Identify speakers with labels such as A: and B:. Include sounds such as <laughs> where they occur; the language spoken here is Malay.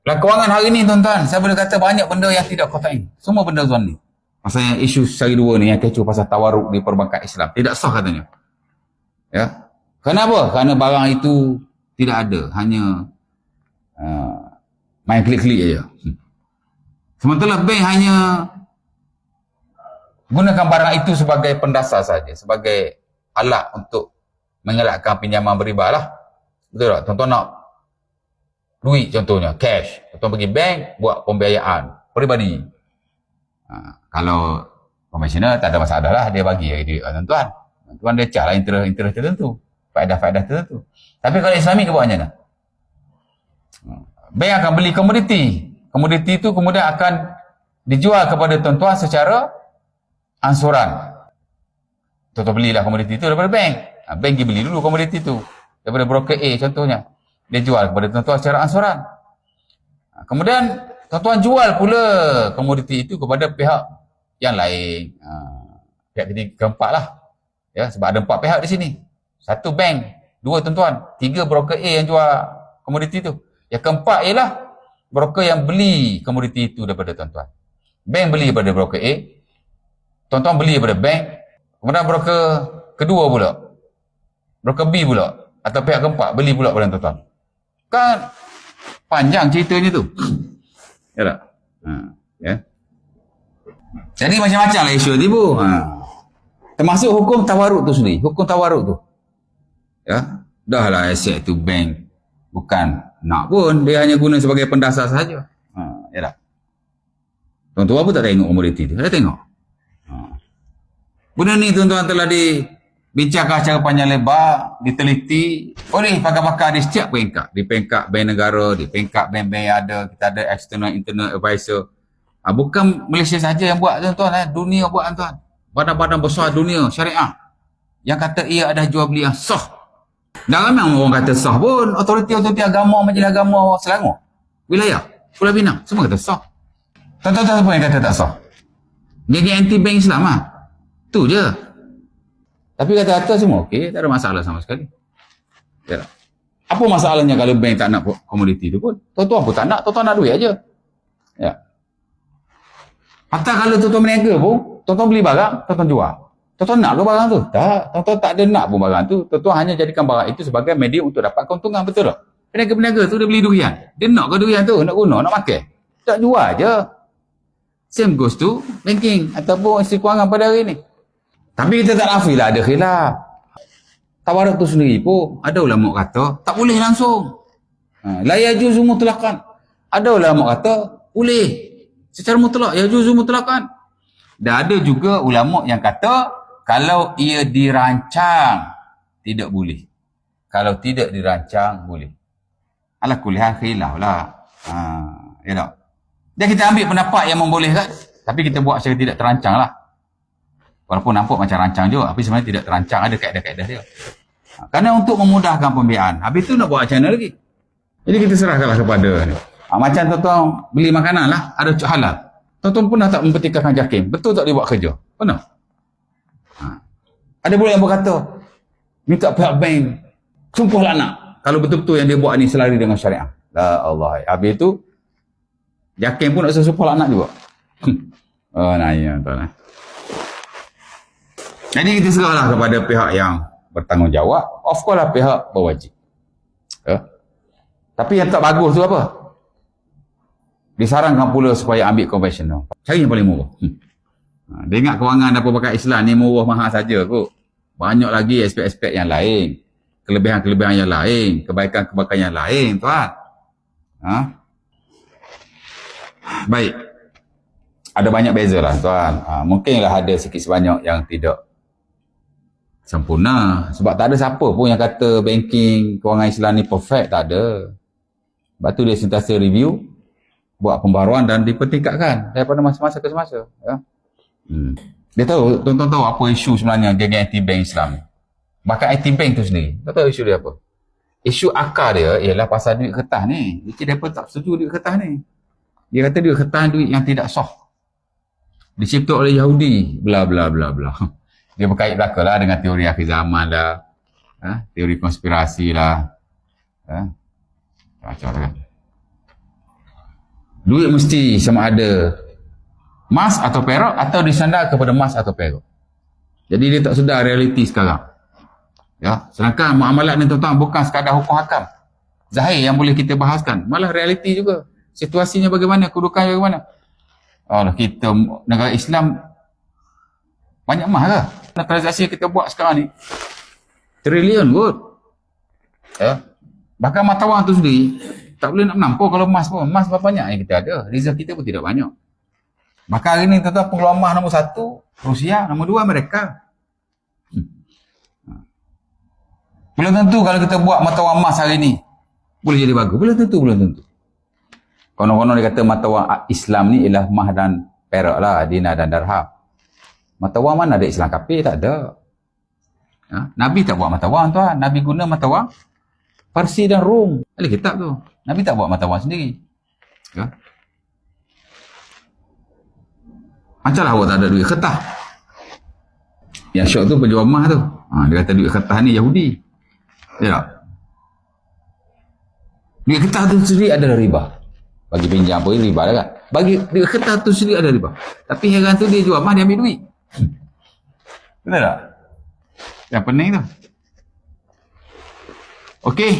A: Dalam kewangan hari ni tuan-tuan, saya boleh kata banyak benda yang tidak kotain. Semua benda zuan ni. Pasal yang isu sehari dua ni, yang kecoh pasal tawaruk di perbankan Islam. Tidak sah katanya. Ya. Kenapa? Kerana barang itu tidak ada. Hanya uh, main klik-klik aja. Hmm. Sementara bank hanya gunakan barang itu sebagai pendasar saja. Sebagai alat untuk mengelakkan pinjaman beriba lah. Betul tak? Tuan-tuan nak duit contohnya, cash. Tuan-tuan pergi bank, buat pembiayaan peribadi. Ha, kalau konvensional tak ada masalah lah, dia bagi duit tuan-tuan. Tuan dia cak lah interest-interest tertentu. Faedah-faedah tertentu. Tapi kalau Islami dia buat macam mana? Ha, bank akan beli komoditi. Komoditi itu kemudian akan dijual kepada tuan-tuan secara ansuran. Tuan-tuan belilah komoditi itu daripada bank. Ha, bank pergi beli dulu komoditi itu. Daripada broker A contohnya dia jual kepada tuan-tuan secara ansuran. Ha, kemudian tuan-tuan jual pula komoditi itu kepada pihak yang lain. Ha, pihak ketiga keempat lah. Ya, sebab ada empat pihak di sini. Satu bank, dua tuan-tuan, tiga broker A yang jual komoditi itu. Yang keempat ialah broker yang beli komoditi itu daripada tuan-tuan. Bank beli daripada broker A, tuan-tuan beli daripada bank, kemudian broker kedua pula, broker B pula, atau pihak keempat beli pula daripada tuan-tuan. Kan panjang ceritanya tu. Ya tak? Ha, ya. Jadi macam-macam lah isu tibu. Ha. Termasuk hukum tawaruk tu sendiri. Hukum tawaruk tu. Ya. Dah lah aset tu bank. Bukan nak pun. Dia hanya guna sebagai pendasar sahaja. Ha. Ya tak? Tuan-tuan pun tak tengok komoditi tu. Dia tengok. Ha. Benda ni tuan-tuan telah di bincangkan secara panjang lebar, diteliti oleh pakar-pakar di setiap peringkat. Di peringkat bank negara, di peringkat bank-bank yang ada, kita ada external internal advisor. Ha, bukan Malaysia saja yang buat tuan-tuan, eh. dunia buat tuan-tuan. Badan-badan besar dunia, syariah. Yang kata ia ada jual beli yang sah. Dan ramai orang kata sah pun, otoriti-otoriti agama, majlis agama Selangor. Wilayah, Pulau Pinang, semua kata sah. Tuan-tuan siapa yang kata tak sah? Geng anti bank Islam lah. Tu je. Tapi kata-kata semua okey, tak ada masalah sama sekali. Ya. Apa masalahnya kalau bank tak nak komoditi tu pun? Tuan-tuan pun tak nak, tuan-tuan nak duit aja. Ya. Hatta kalau tuan-tuan berniaga pun, tuan-tuan beli barang, tuan-tuan jual. Tuan-tuan nak ke barang tu? Tak. Tuan-tuan tak ada nak pun barang tu. Tuan-tuan hanya jadikan barang itu sebagai media untuk dapat keuntungan. Betul tak? Peniaga-peniaga tu dia beli durian. Dia nak ke durian tu? Nak guna? Nak makan? Tak jual aja. Same goes to banking ataupun isteri kewangan pada hari ni. Tapi kita tak nafilah ada khilaf. Tawarat tu sendiri pun ada ulama kata tak boleh langsung. Ha, la yajuzu mutlaqan. Ada ulama kata boleh secara mutlak yajuzu mutlaqan. Dan ada juga ulama yang kata kalau ia dirancang tidak boleh. Kalau tidak dirancang boleh. Ala kuliah khilaf lah. Ha, ya tak? Dan kita ambil pendapat yang membolehkan. Tapi kita buat secara tidak terancang lah. Walaupun nampak macam rancang juga, tapi sebenarnya tidak terancang, ada kaedah-kaedah dia. Ha, kerana untuk memudahkan pembiayaan. Habis tu nak buat macam mana lagi? Jadi kita serahkanlah kepada ni. Ha, macam tuan-tuan beli makanan lah, ada cuk halal. Tuan-tuan pernah tak mempertikaikan jakim? Betul tak dia buat kerja? Pernah? Ha. Ada pula yang berkata, minta pihak bank, sumpahlah nak. Kalau betul-betul yang dia buat ni selari dengan syariah. La Allah. Habis tu, jakim pun nak sumpah anak juga. <laughs> oh, nanya tuan. Eh. Jadi kita serahlah kepada pihak yang bertanggungjawab. Of course lah pihak berwajib. Ya. Tapi yang tak bagus tu apa? Disarankan pula supaya ambil konvensional. Cari yang paling murah. Hmm. Ha, dia ingat kewangan apa pakai Islam ni murah mahal saja kot. Banyak lagi aspek-aspek yang lain. Kelebihan-kelebihan yang lain. Kebaikan-kebaikan yang lain tuan. Ha? Baik. Ada banyak beza lah tuan. Ha, mungkinlah ada sikit sebanyak yang tidak sempurna. Sebab tak ada siapa pun yang kata banking kewangan Islam ni perfect. Tak ada. Sebab tu dia sentiasa review, buat pembaruan dan dipertingkatkan daripada masa-masa ke semasa. Ya? Hmm. Dia tahu, tuan-tuan tahu apa isu sebenarnya geng anti-bank Islam ni. Bahkan anti-bank tu sendiri. Tak tahu isu dia apa. Isu akar dia ialah pasal duit kertas ni. Dia dia tak setuju duit kertas ni. Dia kata duit kertas duit yang tidak sah. Dicipta oleh Yahudi. Bla bla bla bla. Dia berkait belakang lah dengan teori akhir zaman lah. Ha? Teori konspirasi lah. Ha? Kacau kan. duit mesti sama ada emas atau perak atau disandar kepada emas atau perak. Jadi dia tak sedar realiti sekarang. Ya, sedangkan muamalat ni tuan-tuan bukan sekadar hukum hakam. Zahir yang boleh kita bahaskan, malah realiti juga. Situasinya bagaimana, kedudukannya bagaimana. Allah kita negara Islam banyak emas lah. Transaksi yang kita buat sekarang ni trilion kot. Ya. Bahkan mata wang tu sendiri tak boleh nak menampung kalau emas pun. Emas berapa banyak yang kita ada. Reserve kita pun tidak banyak. Maka hari ni tuan-tuan pengeluar emas nombor satu Rusia, nombor dua Amerika. Hmm. Ha. Belum tentu kalau kita buat mata wang emas hari ni boleh jadi bagus. Belum tentu, belum tentu. Konon-konon dia kata mata wang Islam ni ialah mah dan perak lah, dinar dan darham. Mata wang mana ada Islam kafir? Tak ada. Ha? Nabi tak buat mata wang tuan. Nabi guna mata wang Parsi dan Rom. Ada kitab tu. Nabi tak buat mata wang sendiri. Ya? Macam lah awak tak ada duit kertas. Yang syok tu penjual mah tu. Ha, dia kata duit kertas ni Yahudi. Ya tak? Duit kertas tu sendiri adalah riba. Bagi pinjam pun riba lah kan. Bagi duit kertas tu sendiri ada riba. Tapi heran tu dia jual mah dia ambil duit. Betul tak? Yang pening tu. Okey.